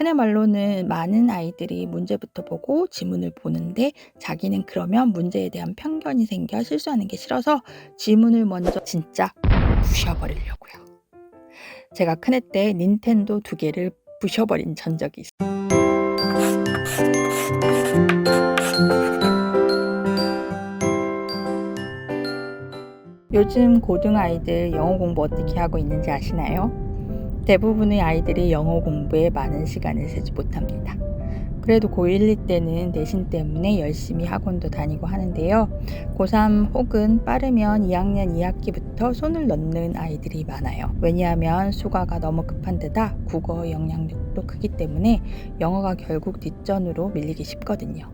큰애 말로는 많은 아이들이 문제부터 보고 지문을 보는데 자기는 그러면 문제에 대한 편견이 생겨 실수하는 게 싫어서 지문을 먼저 진짜 부셔버리려고요. 제가 큰애 때 닌텐도 두 개를 부셔버린 전적이 있어요. 요즘 고등 아이들 영어 공부 어떻게 하고 있는지 아시나요? 대부분의 아이들이 영어 공부에 많은 시간을 쓰지 못합니다. 그래도 고1, 2 때는 내신 때문에 열심히 학원도 다니고 하는데요. 고3 혹은 빠르면 2학년 2학기부터 손을 넣는 아이들이 많아요. 왜냐하면 수가가 너무 급한 데다 국어 영향력도 크기 때문에 영어가 결국 뒷전으로 밀리기 쉽거든요.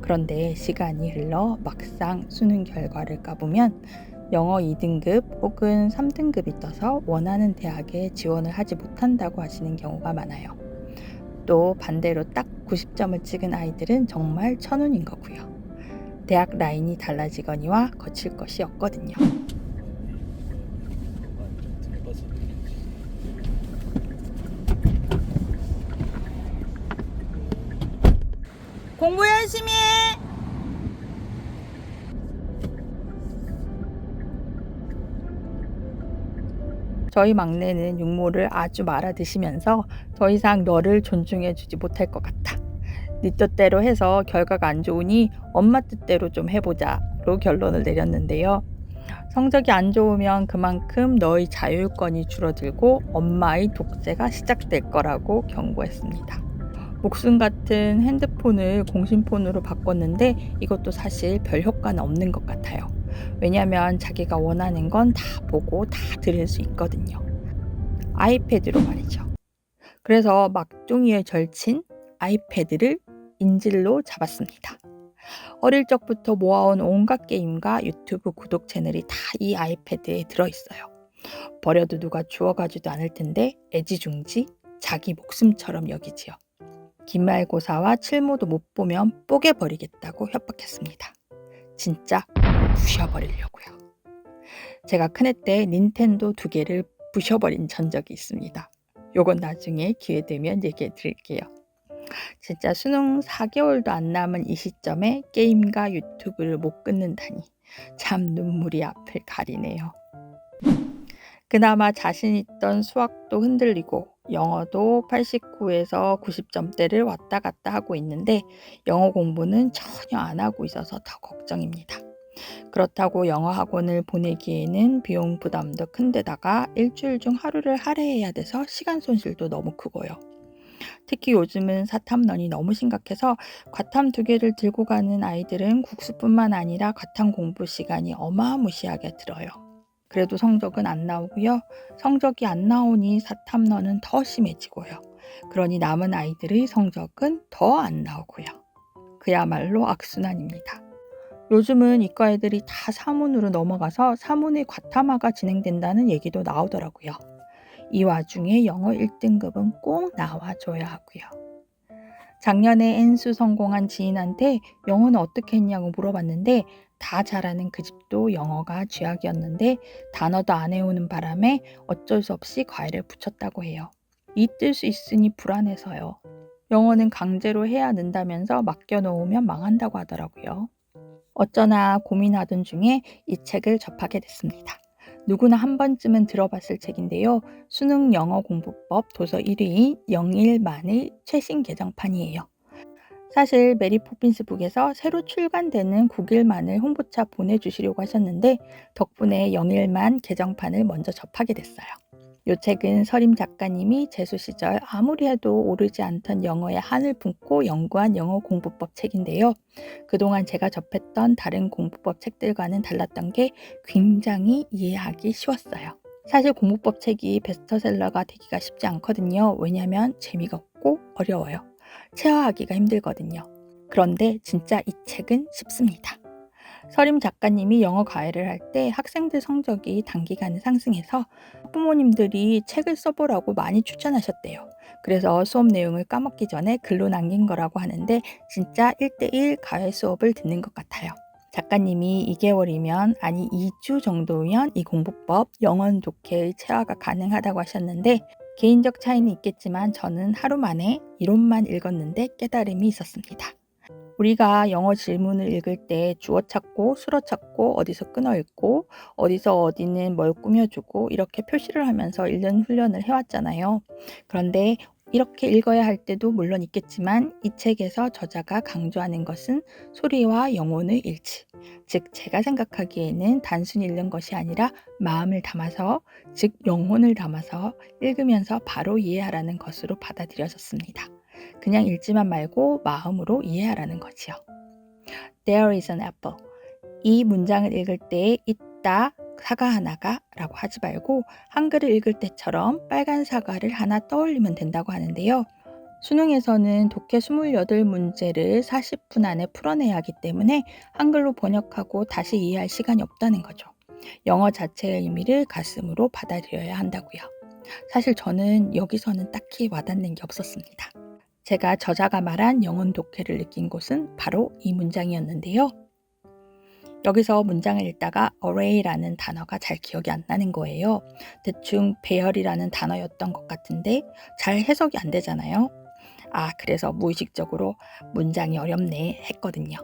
그런데 시간이 흘러 막상 수능 결과를 까보면 영어 2등급 혹은 3등급이 떠서 원하는 대학에 지원을 하지 못한다고 하시는 경우가 많아요. 또 반대로 딱 90점을 찍은 아이들은 정말 천운인 거고요. 대학 라인이 달라지거니와 거칠 것이 없거든요. 공부 열심히 해! 저희 막내는 육모를 아주 말아 드시면서 더 이상 너를 존중해 주지 못할 것 같아. 네 뜻대로 해서 결과가 안 좋으니 엄마 뜻대로 좀 해보자로 결론을 내렸는데요. 성적이 안 좋으면 그만큼 너의 자율권이 줄어들고 엄마의 독재가 시작될 거라고 경고했습니다. 목숨 같은 핸드폰을 공신폰으로 바꿨는데 이것도 사실 별 효과는 없는 것 같아요. 왜냐하면 자기가 원하는 건 다 보고 다 들을 수 있거든요. 아이패드로 말이죠. 그래서 막둥이의 절친 아이패드를 인질로 잡았습니다. 어릴 적부터 모아온 온갖 게임과 유튜브 구독 채널이 다 이 아이패드에 들어있어요. 버려도 누가 주워가지도 않을 텐데 애지중지 자기 목숨처럼 여기지요. 기말고사와 칠모도 못 보면 뽀개 버리겠다고 협박했습니다. 진짜 부셔버리려고요. 제가 큰애 때 닌텐도 두 개를 부셔버린 전적이 있습니다. 요건 나중에 기회 되면 얘기해 드릴게요. 진짜 수능 4개월도 안 남은 이 시점에 게임과 유튜브를 못 끊는다니 참 눈물이 앞을 가리네요. 그나마 자신 있던 수학도 흔들리고 영어도 89에서 90점대를 왔다 갔다 하고 있는데 영어 공부는 전혀 안 하고 있어서 더 걱정입니다. 그렇다고 영어 학원을 보내기에는 비용 부담도 큰데다가 일주일 중 하루를 할애해야 돼서 시간 손실도 너무 크고요. 특히 요즘은 사탐런이 너무 심각해서 과탐 두 개를 들고 가는 아이들은 국수뿐만 아니라 과탐 공부 시간이 어마무시하게 들어요. 그래도 성적은 안 나오고요. 성적이 안 나오니 사탐런은 더 심해지고요. 그러니 남은 아이들의 성적은 더 안 나오고요. 그야말로 악순환입니다. 요즘은 이과 애들이 다 사문으로 넘어가서 사문의 과탐화가 진행된다는 얘기도 나오더라고요. 이 와중에 영어 1등급은 꼭 나와줘야 하고요. 작년에 N수 성공한 지인한테 영어는 어떻게 했냐고 물어봤는데 다 잘하는 그 집도 영어가 쥐약이었는데 단어도 안 해오는 바람에 어쩔 수 없이 과외를 붙였다고 해요. 이뜰 수 있으니 불안해서요. 영어는 강제로 해야 는다면서 맡겨놓으면 망한다고 하더라고요. 어쩌나 고민하던 중에 이 책을 접하게 됐습니다. 누구나 한 번쯤은 들어봤을 책인데요. 수능 영어 공부법 도서 1위인 영일만의 최신 개정판이에요. 사실 메리 포핀스 북에서 새로 출간되는 9일만을 홍보차 보내주시려고 하셨는데 덕분에 영일만 개정판을 먼저 접하게 됐어요. 요 책은 서림 작가님이 재수 시절 아무리 해도 오르지 않던 영어에 한을 품고 연구한 영어 공부법 책인데요. 그동안 제가 접했던 다른 공부법 책들과는 달랐던 게 굉장히 이해하기 쉬웠어요. 사실 공부법 책이 베스트셀러가 되기가 쉽지 않거든요. 왜냐하면 재미가 없고 어려워요. 체화하기가 힘들거든요. 그런데 진짜 이 책은 쉽습니다. 서림 작가님이 영어 과외를 할 때 학생들 성적이 단기간에 상승해서 부모님들이 책을 써보라고 많이 추천하셨대요. 그래서 수업 내용을 까먹기 전에 글로 남긴 거라고 하는데 진짜 1대1 과외 수업을 듣는 것 같아요. 작가님이 2개월이면 아니 2주 정도면 이 공부법 영원 독해의 체화가 가능하다고 하셨는데 개인적 차이는 있겠지만 저는 하루 만에 이론만 읽었는데 깨달음이 있었습니다. 우리가 영어 질문을 읽을 때 주어 찾고 수어 찾고 어디서 끊어 읽고 어디서 어디는 뭘 꾸며주고 이렇게 표시를 하면서 읽는 훈련을 해왔잖아요. 그런데 이렇게 읽어야 할 때도 물론 있겠지만 이 책에서 저자가 강조하는 것은 소리와 영혼의 일치. 즉, 제가 생각하기에는 단순히 읽는 것이 아니라 마음을 담아서, 즉, 영혼을 담아서 읽으면서 바로 이해하라는 것으로 받아들여졌습니다. 그냥 읽지만 말고 마음으로 이해하라는 거지요. There is an apple. 이 문장을 읽을 때 있다, 사과 하나가 라고 하지 말고 한글을 읽을 때처럼 빨간 사과를 하나 떠올리면 된다고 하는데요. 수능에서는 독해 28문제를 40분 안에 풀어내야 하기 때문에 한글로 번역하고 다시 이해할 시간이 없다는 거죠. 영어 자체의 의미를 가슴으로 받아들여야 한다고요. 사실 저는 여기서는 딱히 와닿는 게 없었습니다. 제가 저자가 말한 영혼 독해를 느낀 곳은 바로 이 문장이었는데요. 여기서 문장을 읽다가 array라는 단어가 잘 기억이 안 나는 거예요. 대충 배열이라는 단어였던 것 같은데 잘 해석이 안 되잖아요. 아, 그래서 무의식적으로 문장이 어렵네 했거든요.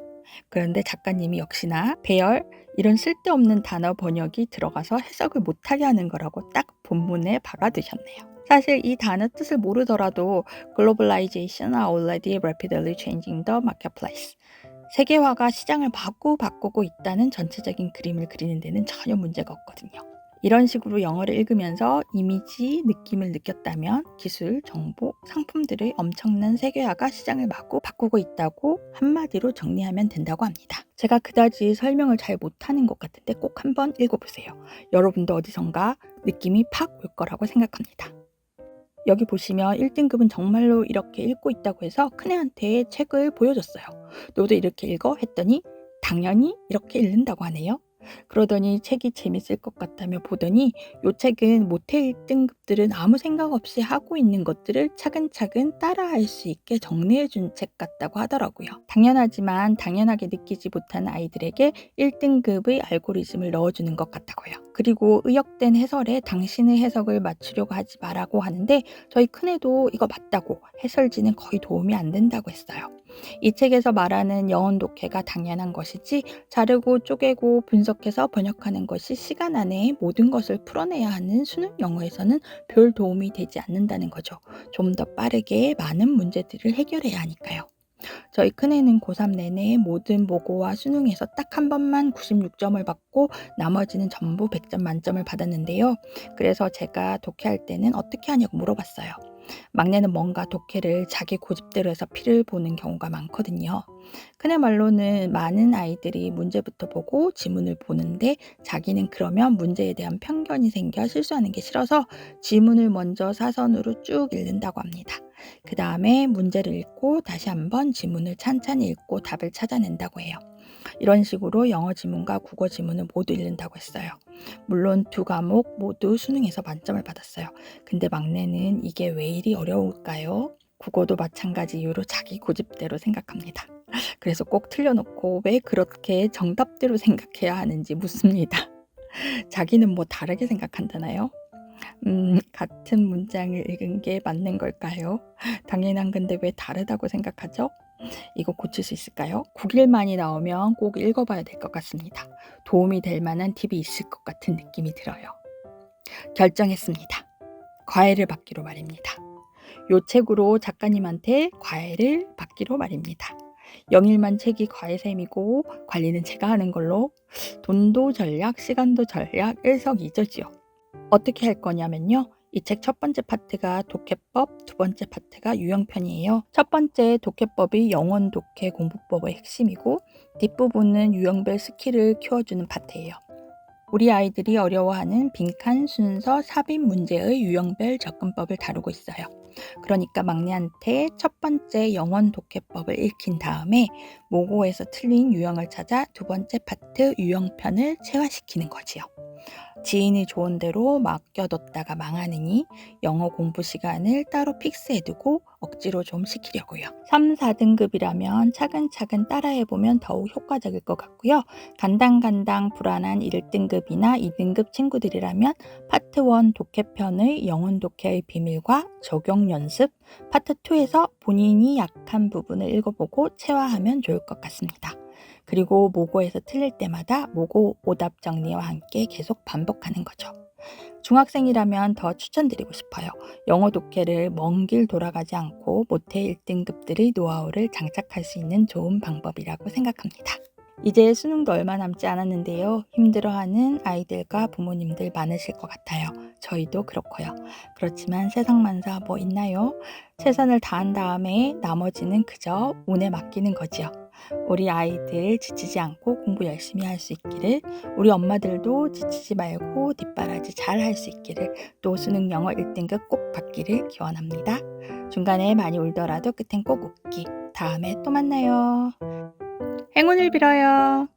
그런데 작가님이 역시나 배열 이런 쓸데없는 단어 번역이 들어가서 해석을 못하게 하는 거라고 딱 본문에 박아두셨네요. 사실 이 단어 뜻을 모르더라도 globalization are already rapidly changing the marketplace. 세계화가 시장을 바꾸 바꾸고 있다는 전체적인 그림을 그리는 데는 전혀 문제가 없거든요. 이런 식으로 영어를 읽으면서 이미지, 느낌을 느꼈다면 기술, 정보, 상품들의 엄청난 세계화가 시장을 마구 바꾸고 있다고 한마디로 정리하면 된다고 합니다. 제가 그다지 설명을 잘 못하는 것 같은데 꼭 한번 읽어보세요. 여러분도 어디선가 느낌이 팍 올 거라고 생각합니다. 여기 보시면 1등급은 정말로 이렇게 읽고 있다고 해서 큰애한테 책을 보여줬어요. 너도 이렇게 읽어? 했더니 당연히 이렇게 읽는다고 하네요. 그러더니 책이 재밌을 것 같다며 보더니 요 책은 모태 1등급들은 아무 생각 없이 하고 있는 것들을 차근차근 따라할 수 있게 정리해 준 책 같다고 하더라고요. 당연하지만 당연하게 느끼지 못한 아이들에게 1등급의 알고리즘을 넣어주는 것 같다고요. 그리고 의역된 해설에 당신의 해석을 맞추려고 하지 말라고 하는데 저희 큰애도 이거 맞다고 해설지는 거의 도움이 안 된다고 했어요. 이 책에서 말하는 영혼 독해가 당연한 것이지 자르고 쪼개고 분석해서 번역하는 것이 시간 안에 모든 것을 풀어내야 하는 수능 영어에서는 별 도움이 되지 않는다는 거죠. 좀 더 빠르게 많은 문제들을 해결해야 하니까요. 저희 큰애는 고3 내내 모든 모고와 수능에서 딱 한 번만 96점을 받고 나머지는 전부 100점 만점을 받았는데요. 그래서 제가 독해할 때는 어떻게 하냐고 물어봤어요. 막내는 뭔가 독해를 자기 고집대로 해서 피를 보는 경우가 많거든요. 큰애 말로는 많은 아이들이 문제부터 보고 지문을 보는데 자기는 그러면 문제에 대한 편견이 생겨 실수하는 게 싫어서 지문을 먼저 사선으로 쭉 읽는다고 합니다. 그 다음에 문제를 읽고 다시 한번 지문을 찬찬히 읽고 답을 찾아낸다고 해요. 이런 식으로 영어 지문과 국어 지문을 모두 읽는다고 했어요. 물론 두 과목 모두 수능에서 만점을 받았어요. 근데 막내는 이게 왜 이리 어려울까요? 국어도 마찬가지 이유로 자기 고집대로 생각합니다. 그래서 꼭 틀려놓고 왜 그렇게 정답대로 생각해야 하는지 묻습니다. 자기는 뭐 다르게 생각한다나요? 음, 같은 문장을 읽은 게 맞는 걸까요? 당연한 건데 왜 다르다고 생각하죠? 이거 고칠 수 있을까요? 9일만이 나오면 꼭 읽어봐야 될 것 같습니다. 도움이 될 만한 팁이 있을 것 같은 느낌이 들어요. 결정했습니다. 과외를 받기로 말입니다. 요 책으로 작가님한테 과외를 받기로 말입니다. 영일만 책이 과외쌤이고 관리는 제가 하는 걸로 돈도 전략, 시간도 전략, 일석이조지요. 어떻게 할 거냐면요. 이 책 첫 번째 파트가 독해법, 두 번째 파트가 유형편이에요. 첫 번째 독해법이 영원 독해 공부법의 핵심이고 뒷부분은 유형별 스킬을 키워주는 파트예요. 우리 아이들이 어려워하는 빈칸, 순서, 삽입 문제의 유형별 접근법을 다루고 있어요. 그러니까 막내한테 첫 번째 영원 독해법을 읽힌 다음에 모고에서 틀린 유형을 찾아 두 번째 파트 유형편을 체화시키는 거지요. 지인이 좋은 대로 맡겨뒀다가 망하느니 영어 공부 시간을 따로 픽스해두고 억지로 좀 시키려고요. 3, 4등급이라면 차근차근 따라해보면 더욱 효과적일 것 같고요. 간당간당 불안한 1등급이나 2등급 친구들이라면 파트 1 독해편의 영혼 독해의 비밀과 적용 연습, 파트 2에서 본인이 약한 부분을 읽어보고 체화하면 좋을 것 같습니다. 그리고 모고에서 틀릴 때마다 모고 오답 정리와 함께 계속 반복하는 거죠. 중학생이라면 더 추천드리고 싶어요. 영어 독해를 먼 길 돌아가지 않고 모태 1등급들의 노하우를 장착할 수 있는 좋은 방법이라고 생각합니다. 이제 수능도 얼마 남지 않았는데요. 힘들어하는 아이들과 부모님들 많으실 것 같아요. 저희도 그렇고요. 그렇지만 세상만사 뭐 있나요? 최선을 다한 다음에 나머지는 그저 운에 맡기는 거지요. 우리 아이들 지치지 않고 공부 열심히 할 수 있기를, 우리 엄마들도 지치지 말고 뒷바라지 잘 할 수 있기를, 또 수능 영어 1등급 꼭 받기를 기원합니다. 중간에 많이 울더라도 끝엔 꼭 웃기. 다음에 또 만나요. 행운을 빌어요.